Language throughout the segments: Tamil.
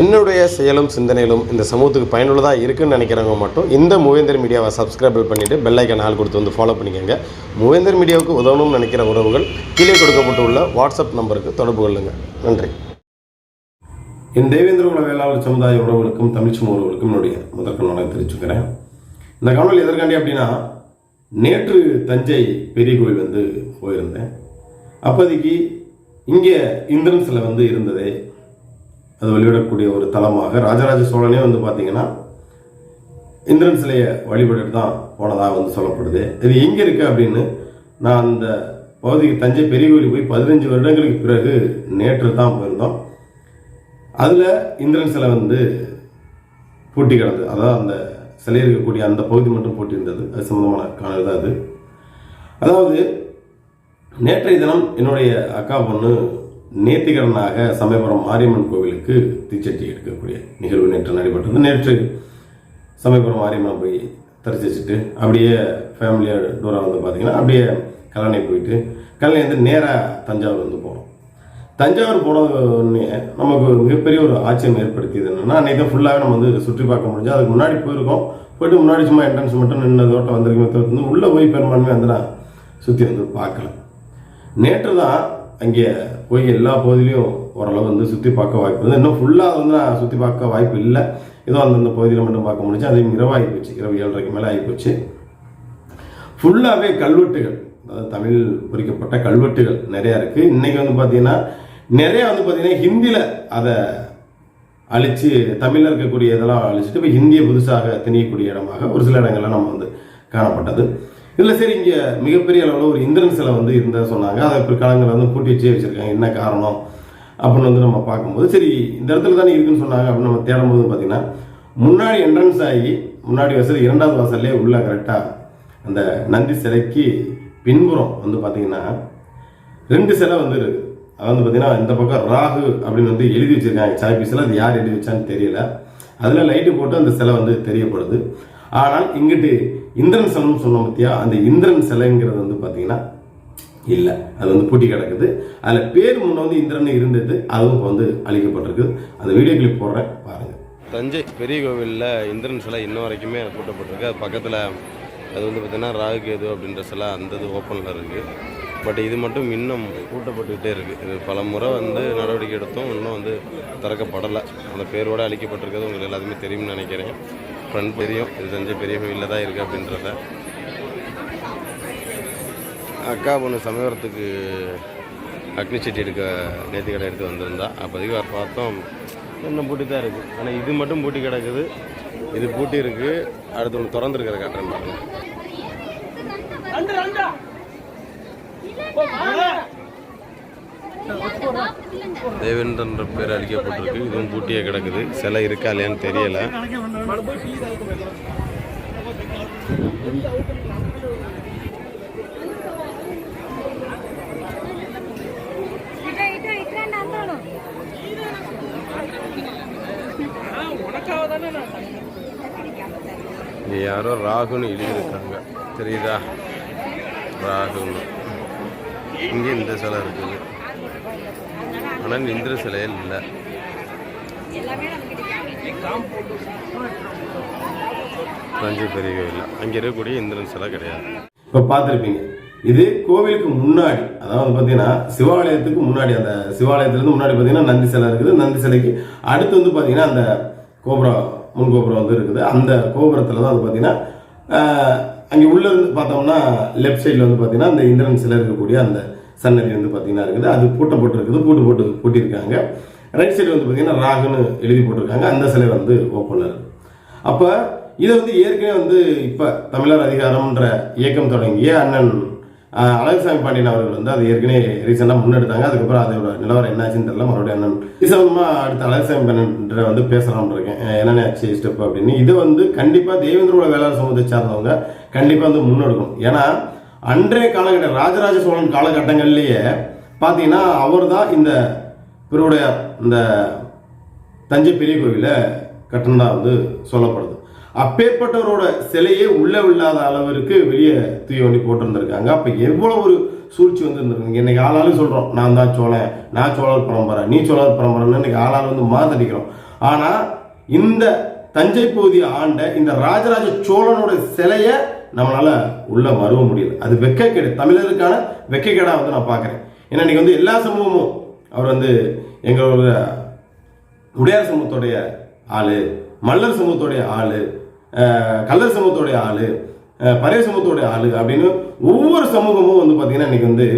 என்னுடைய செயலும் சிந்தனையிலும் இந்த சமூகத்துக்கு பயனுள்ளதாக இருக்குன்னு நினைக்கிறவங்க மட்டும் இந்த மூவேந்தர் மீடியாவை சப்ஸ்கிரைப் பண்ணிவிட்டு பெல்லைக்கன் ஆள் கொடுத்து வந்து ஃபாலோ பண்ணிக்கோங்க. மூவேந்தர் மீடியாவுக்கு உதவணும்னு நினைக்கிற உறவுகள் கீழே கொடுக்கப்பட்டுள்ள வாட்ஸ்அப் நம்பருக்கு தொடர்பு கொள்ளுங்கள் நன்றி. என் தேவேந்திர வேளாண் வேளாளர் சமுதாய உறவுகளுக்கும் தமிழ் சமூக உறவுகளுக்கும் என்னுடைய முதற்கண் வணக்கம் தெரிவிச்சுக்கிறேன். இந்த கவனம் எதற்காண்டி அப்படின்னா நேற்று தஞ்சை பெரிய கோயில் வந்து போயிருந்தேன். அப்போதைக்கு இங்கே இந்திரன் சிலை வந்து இருந்ததே. அது வெளியிடக்கூடிய ஒரு தலமாக ராஜராஜ சோழனே வந்து பார்த்தீங்கன்னா இந்திரன் சிலையை வழிபட்டு தான் போனதாக வந்து சொல்லப்படுது. இது எங்கே இருக்குது அப்படின்னு நான் அந்த பகுதிக்கு தஞ்சை பெரிய கோயில் போய் பதினஞ்சு வருடங்களுக்கு பிறகு நேற்று தான் போயிருந்தோம். அதில் இந்திரன் சிலை வந்து பூட்டி கிடந்தது. அதாவது அந்த சிலை இருக்கக்கூடிய அந்த பகுதி மட்டும் பூட்டி இருந்தது அது சம்பந்தமான காணல் தான் அது. அதாவது நேற்றைய தினம் என்னுடைய அக்கா பொண்ணு நேர்த்திகடனாக சமயபுரம் மாரியம்மன் கோவிலுக்கு தீச்சட்டி எடுக்கக்கூடிய நிகழ்வு நேற்று நடைபெற்றது. நேற்று சமயபுரம் மாரியம்மன் போய் தரிசிச்சுட்டு அப்படியே ஃபேமிலியாக டூராக வந்து பார்த்தீங்கன்னா அப்படியே கல்லணை போயிட்டு கல்லணை வந்து நேராக தஞ்சாவூர் வந்து போகிறோம் தஞ்சாவூர் போனோடனே நமக்கு மிகப்பெரிய ஒரு ஆச்சரியம் ஏற்படுத்தியது என்னன்னா அன்றைக்கி தான் ஃபுல்லாகவே நம்ம வந்து சுற்றி பார்க்க முடிஞ்சு அதுக்கு முன்னாடி போயிருக்கோம். போயிட்டு முன்னாடி சும்மா என்ட்ரன்ஸ் மட்டும் நின்று தோட்டம் தவிர்த்து வந்து உள்ளே போய் பெரும்பான்மை வந்து நான் சுற்றி வந்து பார்க்கல. நேற்று தான் அங்கே போய் எல்லா பகுதியிலையும் ஓரளவு வந்து சுற்றி பார்க்க வாய்ப்பு வந்து இன்னும் ஃபுல்லாக வந்து நான் சுற்றி பார்க்க வாய்ப்பு இல்லை. ஏதோ அந்தந்த பகுதியில் மட்டும் பார்க்க முடிஞ்சு அதையும் இரவாகி போச்சு. இரவு ஏழரைக்கு மேலே ஆகி போச்சு. ஃபுல்லாகவே கல்வெட்டுகள் அதாவது தமிழ் பொறிக்கப்பட்ட கல்வெட்டுகள் நிறையா இருக்குது இன்றைக்கி வந்து பார்த்தீங்கன்னா நிறையா வந்து பார்த்தீங்கன்னா ஹிந்தியில் அதை அழித்து தமிழில் இருக்கக்கூடிய இதெல்லாம் அழிச்சிட்டு இப்போ ஹிந்தியை புதுசாக திணியக்கூடிய இடமாக ஒரு சில இடங்கள்லாம் நம்ம வந்து காணப்பட்டது. இதில் சரி இங்கே மிகப்பெரிய அளவில் ஒரு இந்திரன் சிலை வந்து இருந்தால் சொன்னாங்க. அதை பிற்காலங்களில் வந்து பூட்டி வச்சே வச்சுருக்காங்க. என்ன காரணம் அப்படின்னு வந்து நம்ம பார்க்கும்போது சரி இந்த இடத்துல தானே இருக்குன்னு சொன்னாங்க அப்படின்னு நம்ம தேடும்போது பார்த்தீங்கன்னா முன்னாடி என்ட்ரன்ஸ் ஆகி முன்னாடி வாசல் இரண்டாவது வாசல்லே உள்ள கரெக்டாக அந்த நந்தி சிலைக்கு பின்புறம் வந்து பார்த்தீங்கன்னா ரெண்டு சிலை வந்து இருக்குது அது வந்து பார்த்தீங்கன்னா இந்த பக்கம் ராகு அப்படின்னு வந்து எழுதி வச்சிருக்காங்க. சாய் பீஸில் அது யார் எழுதி வச்சான்னு தெரியல. அதில் லைட்டு போட்டு அந்த சிலை வந்து தெரியப்படுது. ஆனால் இங்கிட்டு இந்திரன் சிலைன்னு சொன்னோம் பத்தியா? அந்த இந்திரன் சிலைங்கிறது வந்து பார்த்தீங்கன்னா இல்லை. அது வந்து பூட்டி கிடக்குது. அதில் பேர் முன்ன வந்து இந்திரன் இருந்தது. அதுவும் இப்போ வந்து அழிக்கப்பட்டிருக்கு. அந்த வீடியோ கிளிப் போடுறேன். பாருங்கள் தஞ்சை பெரிய கோவிலில் இந்திரன் சிலை இன்ன வரைக்குமே பூட்டப்பட்டிருக்கு. அது பக்கத்தில் அது வந்து பார்த்தீங்கன்னா ராகு கேது அப்படின்ற சிலை அந்த இது ஓப்பனில் இருக்குது பட் இது மட்டும் இன்னும் பூட்டப்பட்டுக்கிட்டே இருக்குது பல முறை வந்து நடவடிக்கை எடுத்தும் இன்னும் வந்து திறக்கப்படலை. அந்த பேரோடு அழிக்கப்பட்டிருக்கிறது உங்களுக்கு எல்லாத்துக்குமே தெரியும்னு நினைக்கிறேன். ஃப்ரண்ட் தெரியும் இது தஞ்சை பெரிய கோயிலில் தான் இருக்குது அப்படின்றத. அக்கா பொண்ணு சமயபுரத்துக்கு அக்னி செட்டி எடுக்க நேர்த்தி கடை எடுத்து வந்திருந்தா. அப்போதைக்கு அவர் பார்த்தோம். இன்னும் பூட்டி தான் இருக்குது ஆனால் இது மட்டும் பூட்டி கிடக்குது. இது பூட்டி இருக்குது அடுத்து ஒன்று திறந்துருக்கிற காட்டுறேன் பாருங்கள் தேவேந்திரன்ற பேர் அழிக்கப்பட்டிருக்கு. இதுவும் பூட்டியே கிடக்குது. சிலை இருக்கா இல்லையான்னு தெரியல. இங்கே யாரோ ராகுன்னு எழுதியிருக்காங்க. தெரியுதா? ராகுன்னு. இங்கே இந்த சிலை இருக்குது. ஆனால் இந்திர சிலையில் இல்லை. தஞ்சை பெரிய கோயில் அங்கே இருக்கக்கூடிய இந்திரன் சிலை கிடையாது. இப்போ பார்த்துருப்பீங்க. இது கோவிலுக்கு முன்னாடி அதாவது பார்த்தீங்கன்னா சிவாலயத்துக்கு முன்னாடி அந்த சிவாலயத்துலேருந்து முன்னாடி பார்த்தீங்கன்னா நந்தி சிலை இருக்குது. நந்தி சிலைக்கு அடுத்து வந்து பார்த்தீங்கன்னா அந்த கோபுரம் முன் கோபுரம் வந்து இருக்குது. அந்த கோபுரத்தில் தான் வந்து பார்த்தீங்கன்னா அங்கே உள்ளே இருந்து பார்த்தோம்னா லெஃப்ட் சைடில் வந்து பார்த்தீங்கன்னா அந்த இந்திரன் சிலை இருக்கக்கூடிய அந்த சன்னதி வந்து பார்த்தீங்கன்னா இருக்குது. அது பூட்டப்பட்டு போட்டிருக்குது. பூட்டு போட்டு பூட்டியிருக்காங்க. ரைட் சைடு வந்து பார்த்தீங்கன்னா ராகுன்னு எழுதி போட்டிருக்காங்க. அந்த சிலை வந்து ஓப்பனில் இருக்குது அப்போ இதை வந்து ஏற்கனவே வந்து இப்போ தமிழர் அதிகாரம்ன்ற இயக்கம் தொடங்கிய அண்ணன் அழகுசாமி பாண்டியன் அவர்கள் வந்து அது ஏற்கனவே ரீசெண்டாக முன்னெடுத்தாங்க. அதுக்கப்புறம் அதோட நிலவரம் என்னாச்சுன்னு தெரியல. மறுபடியும் அண்ணன் இது அடுத்த அழகுசாமி பாண்டியன்ற வந்து பேசலாம்னு இருக்கேன். என்னென்ன ஆச்சு ஸ்டெப் அப்படின்னு. இது வந்து கண்டிப்பாக தேவேந்திரோட வேளாண் சமூகத்தை சார்ந்தவங்க கண்டிப்பாக வந்து முன்னெடுக்கணும். ஏன்னா அன்றைய காலகட்ட ராஜராஜ சோழன் காலகட்டங்கள்லேயே பார்த்தீங்கன்னா அவர் தான் இந்த இவருடைய இந்த தஞ்சை பெரிய கோவிலை கட்டினதாக வந்து சொல்லப்படுது. அப்பேற்பட்டவரோட சிலையே உள்ளே இல்லாத அளவிற்கு வெளியே தூய வண்டி போட்டிருந்திருக்காங்க. அப்போ எவ்வளோ ஒரு சூழ்ச்சி வந்து இருந்திருக்குங்க இன்னைக்கு ஆளாலும் சொல்கிறோம் நான் தான் சோழன் நான் சோழர் பரம்பரை நீ சோழர் பரம்பரைன்னு இன்னைக்கு ஆளால் வந்து மாத்தடிக்கிறோம் ஆனால் இந்த தஞ்சை பகுதியை ஆண்ட இந்த ராஜராஜ சோழனோட சிலையை நம்மளால உள்ள மறுவ முடியல. அது வெக்கக்கேடு. தமிழருக்கான வெக்கக்கேடா வந்து நான் பார்க்குறேன். ஏன்னா இன்றைக்கி வந்து எல்லா சமூகமும் அவர் வந்து எங்களோட உடையார் சமூகத்துடைய ஆளு மல்லர் சமூகத்துடைய ஆளு கல்லர் சமூகத்துடைய ஆளு அஹ், பறைய சமூகத்துடைய ஆளு அப்படின்னு ஒவ்வொரு சமூகமும் வந்து பார்த்திங்கன்னா இன்னைக்கு வந்து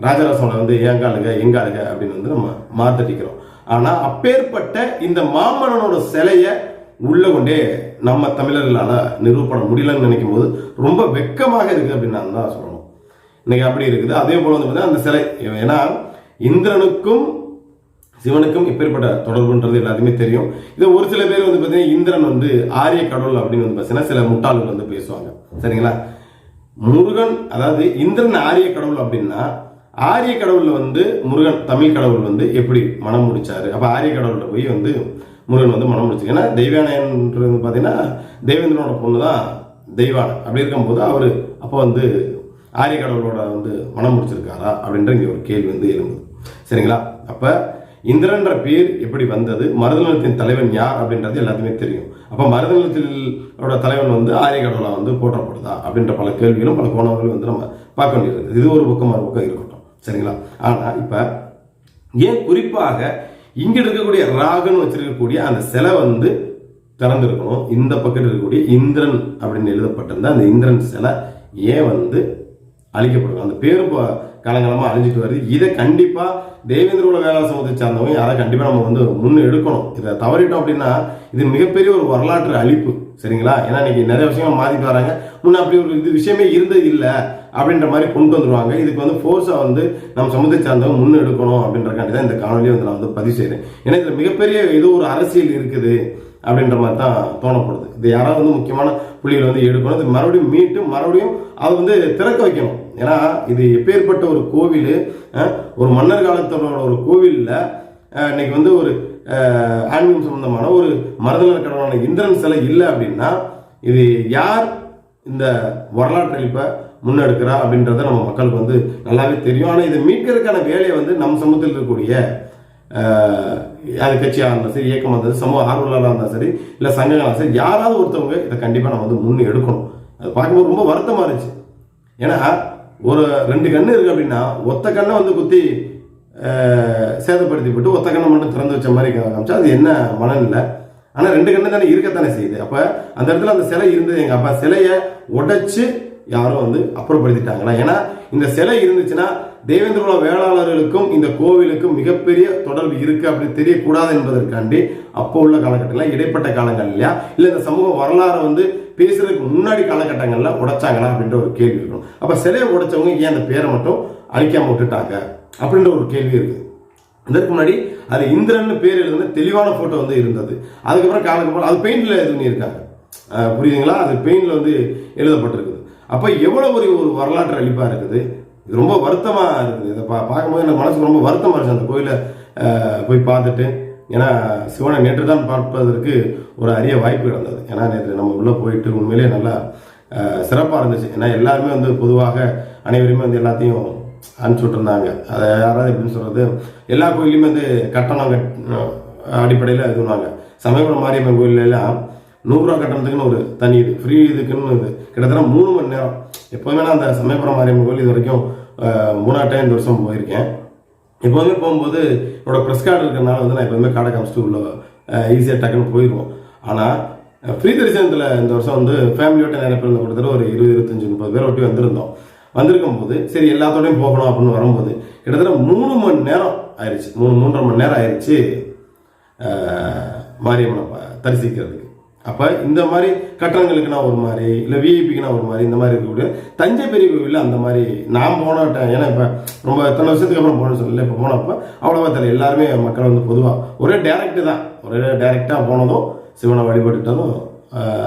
ராஜராஜ சோழன் வந்து ஏங்காளுங்க எங்காளுக அப்படின்னு வந்து நம்ம மாத்தட்டிக்கிறோம். ஆனா அப்பேற்பட்ட இந்த மாமன்னனோட சிலையை உள்ள கொண்டே நம்ம தமிழர்களால் நிரூபணம் முடியலன்னு நினைக்கும் போது ரொம்ப வெக்கமாக இருக்குது அப்படின்னு நான் தான் சொல்லணும். இன்னைக்கு அப்படி இருக்குது. அதே போல வந்து பார்த்தீங்கன்னா அந்த சிலை ஏன்னா இந்திரனுக்கும் சிவனுக்கும் இப்பேற்பட்ட தொடர்புன்றது எல்லாத்தையுமே தெரியும். இதை ஒரு சில பேர் வந்து பார்த்தீங்கன்னா இந்திரன் வந்து ஆரிய கடவுள் அப்படின்னு வந்து பார்த்தீங்கன்னா சில முட்டாள்கள் வந்து பேசுவாங்க. சரிங்களா? முருகன் அதாவது இந்திரன் ஆரிய கடவுள் அப்படின்னா ஆரிய கடவுள் வந்து முருகன் தமிழ் கடவுள் வந்து எப்படி மனம் முடிச்சாரு? அப்ப ஆரிய கடவுள்கிட்ட போய் வந்து முருகன் வந்து மனம் முடிச்சு ஏன்னா தெய்வானையன்றது பார்த்தீங்கன்னா தெய்வேந்திரனோட பொண்ணு தான் தெய்வானை. அப்படி இருக்கும்போது அவர் அப்போ வந்து ஆரிய கடவுளோட வந்து மனம் முடிச்சிருக்காரா அப்படின்ற இங்கே ஒரு கேள்வி வந்து எழும்புது. சரிங்களா? அப்போ இந்திரன்ற பேர் எப்படி வந்தது? மருதநிலத்தின் தலைவன் யார் அப்படின்றது எல்லாத்துக்குமே தெரியும். அப்போ மருதநிலத்திலோட தலைவன் வந்து ஆரிய கடவுளா வந்து போற்றப்படுதா அப்படின்ற பல கேள்விகளும் பல கோணங்களும் வந்து நம்ம பார்க்க வேண்டியது இது ஒரு பக்கம் மறு பக்கம் இருக்கட்டும். சரிங்களா? ஆனால் இப்போ ஏன் குறிப்பாக இங்க இருக்கக்கூடிய ராகன் வச்சிருக்கக்கூடிய அந்த சிலை வந்து திறந்திருக்கணும். இந்த பக்கத்தில் இருக்கக்கூடிய இந்திரன் அப்படின்னு எழுதப்பட்டிருந்த அந்த இந்திரன் சிலை ஏன் வந்து அழிக்கப்படும் அந்த பேரும் காலங்காலமாக அழிஞ்சிட்டு வருது. இதை கண்டிப்பாக தேவேந்திர குல வேளா சமூகத்தை சார்ந்தவங்க யாரை கண்டிப்பாக நம்ம வந்து முன் எடுக்கணும். இதை தவறிட்டோம் அப்படின்னா இது மிகப்பெரிய ஒரு வரலாற்று அழிப்பு. சரிங்களா? ஏன்னா இன்னைக்கு நிறைய விஷயங்கள் மாறிட்டு வராங்க. முன்னே அப்படி ஒரு இது விஷயமே இருந்தது இல்லை. அப்படின்ற மாதிரி கொண்டு வந்துருவாங்க. இதுக்கு வந்து ஃபோர்ஸாக வந்து நம்ம சமூகத்தை சார்ந்தவங்க முன்னெடுக்கணும் அப்படின்றக்காண்டி தான் இந்த காணொலியை வந்து நான் வந்து பதிவு செய்கிறேன் ஏன்னா இதில் மிகப்பெரிய இது ஒரு அரசியல் இருக்குது அப்படின்ற மாதிரி தான் தோணப்படுது. இது யாராவது வந்து முக்கியமான புள்ளிகள் வந்து எடுக்கணும். இது மறுபடியும் மீட்டு மறுபடியும் அதை வந்து திறக்க வைக்கணும். ஏன்னா இது எப்பேற்பட்ட ஒரு கோவில் ஒரு மன்னர் காலத்தோட ஒரு கோவிலில் இன்னைக்கு வந்து ஒரு ஆன்மீகம் சம்பந்தமான ஒரு மருதநல கடவுளான இந்திரன் சிலை இல்லை அப்படின்னா இது யார் இந்த வரலாற்று அழிப்பை முன்னெடுக்கிறா அப்படின்றத நம்ம மக்களுக்கு வந்து நல்லாவே தெரியும். ஆனால் இதை மீட்கிறதுக்கான வேலையை வந்து நம்ம சமூகத்தில் இருக்கக்கூடிய அது கட்சியாக இருந்தாலும் சரி இயக்கமாக இருந்தாலும் சமூக ஆர்வலராக இருந்தாலும் சரி இல்லை சங்கங்களாக இருந்தாலும் சரி யாராவது ஒருத்தவங்க இதை கண்டிப்பாக நம்ம வந்து முன்னே எடுக்கணும். அது பார்க்கும்போது ரொம்ப வருத்தமாக இருந்துச்சு. ஏன்னா ஒரு ரெண்டு கண்ணு இருக்குது அப்படின்னா ஒத்த கண்ணை வந்து குத்தி சேதப்படுத்தி விட்டு ஒத்த கண்ணை மட்டும் திறந்து வச்ச மாதிரி காமிச்சா அது என்ன மனநிலை? ஆனால் ரெண்டு கண்ணு தானே இருக்கத்தானே செய்யுது. அப்போ அந்த இடத்துல அந்த சிலை இருந்தது எங்கள் அப்பா. சிலையை உடைச்சு யாரும் வந்து அப்புறப்படுத்திட்டாங்களா ஏன்னா இந்த சிலை இருந்துச்சுன்னா தேவேந்திர வேளாளர்களுக்கும் இந்த கோவிலுக்கும் மிகப்பெரிய தொடர்பு இருக்கு அப்படி தெரியக்கூடாது என்பதற்காண்டி அப்போ உள்ள காலகட்டத்தில் இடைப்பட்ட காலங்கள் இல்லையா இல்லை இந்த சமூக வரலாறை வந்து பேசுறதுக்கு முன்னாடி காலகட்டங்களில் உடைச்சாங்களா அப்படின்ற ஒரு கேள்வி இருக்கும் அப்ப சிலையை உடைச்சவங்க ஏன் அந்த பேரை மட்டும் அழிக்காம விட்டுட்டாங்க அப்படின்ற ஒரு கேள்வி இருக்கு. இதற்கு முன்னாடி அது இந்திரன் பேர் எழுதுன தெளிவான போட்டோ வந்து இருந்தது. அதுக்கப்புறம் காலக்கப்புறம் அது பெயிண்ட்ல இது பண்ணியிருக்காங்க. புரியுதுங்களா? அது பெயிண்ட்ல வந்து எழுதப்பட்டிருக்கு. அப்போ எவ்வளோ ஒரு ஒரு வரலாற்று அழிப்பாக இருக்குது? இது ரொம்ப வருத்தமாக இருக்குது. இதை பா பார்க்கும்போது எனக்கு மனசுக்கு ரொம்ப வருத்தமாக இருந்துச்சு. அந்த கோயிலை போய் பார்த்துட்டு. ஏன்னா சிவனை நேற்று தான் பார்ப்பதற்கு ஒரு அரிய வாய்ப்பு கிடந்தது. ஏன்னா நேற்று நம்ம உள்ளே போயிட்டு உண்மையிலேயே நல்லா சிறப்பாக இருந்துச்சு. ஏன்னா எல்லாருமே வந்து பொதுவாக அனைவருமே வந்து எல்லாத்தையும் அனுப்பிச்சு விட்டுருந்தாங்க அதை யாராவது எப்படின்னு சொல்கிறது எல்லா கோயிலையுமே வந்து கட்டணம் கட் அடிப்படையில் இது பண்ணுவாங்க. சமயபுரம் மாரியம்மன் கோயிலெல்லாம் நூறுரூவா கட்டணத்துக்குன்னு ஒரு தனி இது ஃப்ரீ இதுக்குன்னு இது. கிட்டத்தட்ட மூணு மணி நேரம். எப்போவுமே நான் அந்த சமயபுரம் மாரியம்மன் கோயில் இது வரைக்கும் மூணாவது டைம் இந்த வருஷம் போயிருக்கேன். எப்போவுமே போகும்போது என்னோட ப்ரெஸ் கார்டு இருக்கிறனால வந்து நான் எப்போவுமே காடை காமிச்சிட்டு உள்ள ஈஸியாக டக்குன்னு போயிடுவோம் ஆனால் ஃப்ரீ தரிசனத்தில் இந்த வருஷம் வந்து ஃபேமிலியோட நிறைய பேர் வந்து கொடுத்துட்டு ஒரு இருபது இருபத்தஞ்சி முப்பது பேர் ஒட்டி வந்திருந்தோம். வந்திருக்கும் போது சரி எல்லாத்தோடையும் போகணும் அப்படின்னு வரும்போது கிட்டத்தட்ட மூணு மணி நேரம் ஆயிடுச்சு மூணு மூன்றரை மணி நேரம் ஆயிடுச்சு மாரியம்மனை தரிசிக்கிறது அப்போ இந்த மாதிரி கட்டணங்களுக்குனா ஒரு மாதிரி இல்லை விஐபிக்குனா ஒரு மாதிரி இந்த மாதிரி இருக்கக்கூடிய தஞ்சை பெரிய கோவிலில் அந்த மாதிரி நான் போன ஏன்னா இப்போ ரொம்ப எத்தனை வருஷத்துக்கு அப்புறம் போனேன்னு சொல்லல. இப்போ போனப்போ அவ்வளோவா தெரியல எல்லாருமே மக்கள் வந்து பொதுவாக ஒரே டேரக்டு தான். ஒரே டேரெக்டாக போனதும் சிவனை வழிபட்டுட்டதும்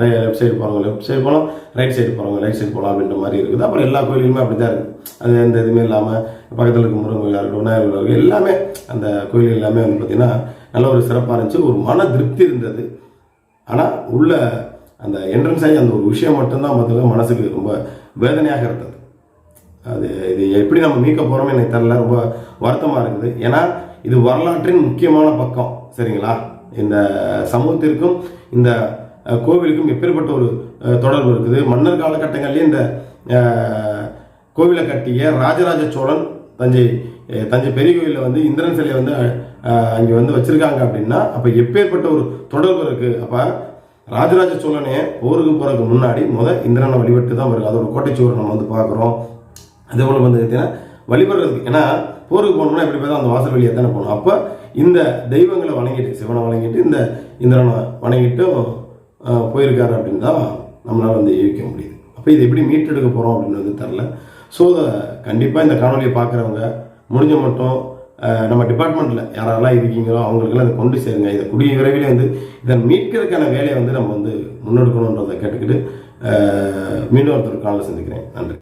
லெஃப்ட் சைடு போகிறவங்க லெஃப்ட் சைடு போகலாம் ரைட் சைடு போகிறவங்க ரைட் சைடு போகலாம் அப்படின்ற மாதிரி இருக்குது. அப்புறம் எல்லா கோயிலுமே அப்படி தான் இருக்குது அது எந்த இதுவுமே இல்லாமல் பக்கத்தில் இருக்க முருகன் கோயிலாக இருக்கட்டும் விநாயகர் கோயிலாக இருக்கட்டும், எல்லாமே அந்த கோயில் எல்லாமே வந்து பார்த்திங்கன்னா நல்ல ஒரு சிறப்பாக இருந்துச்சு. ஒரு மன திருப்தி இருந்தது. ஆனால் உள்ள அந்த என்ட்ரன்ஸ் ஆகி அந்த ஒரு விஷயம் மட்டும்தான் பார்த்தீங்கன்னா மனசுக்கு ரொம்ப வேதனையாக இருந்தது. அது இது எப்படி நம்ம மீட்க போகிறோமே எனக்கு தெரில ரொம்ப வருத்தமாக இருக்குது. ஏன்னா இது வரலாற்றின் முக்கியமான பக்கம் சரிங்களா? இந்த சமூகத்திற்கும் இந்த கோவிலுக்கும் எப்பேற்பட்ட ஒரு தொடர்பு இருக்குது. மன்னர் காலகட்டங்கள்லேயே இந்த கோவிலை கட்டிய ராஜராஜ சோழன் தஞ்சை தஞ்சை பெரிய கோயிலில் வந்து இந்திரன் சிலையை வந்து அங்கே வந்து வச்சுருக்காங்க அப்படின்னா அப்போ எப்பேற்பட்ட ஒரு தொடர்பு இருக்குது அப்போ ராஜராஜ சோழனே போருக்கு போகிறதுக்கு முன்னாடி முதல் இந்திரனை வழிபட்டு தான் வருது அதோட கோட்டைச்சுவர் நம்ம வந்து பார்க்குறோம். அதே போல் வந்து பார்த்தீங்கன்னா வழிபடுறதுக்கு ஏன்னா போருக்கு போகணும்னா எப்படி பார்த்தா அந்த வாசல் வழியாக தானே போகணும். அப்போ இந்த தெய்வங்களை வணங்கிட்டு சிவனை வணங்கிட்டு இந்த இந்திரனை வணங்கிட்டும் போயிருக்காரு அப்படின்னு தான் நம்மளால் வந்து யூகிக்க முடியுது. அப்போ இது எப்படி மீட்டெடுக்க போகிறோம் அப்படின்னு வந்து தெரில ஸோ கண்டிப்பாக இந்த காணொலியை பார்க்குறவங்க முடிஞ்ச மட்டும் நம்ம டிபார்ட்மெண்ட்டில் யாரெல்லாம் இருக்கீங்களோ அவங்களுக்கெல்லாம் இதை கொண்டு சேருங்க. இதை கூடிய விரைவில் வந்து இதை மீட்கிறதுக்கான வேலையை வந்து நம்ம வந்து முன்னெடுக்கணுன்றதை கேட்டுக்கிட்டு மீண்டும் ஒருத்தர் காலையில் சந்திக்கிறேன். நன்றி.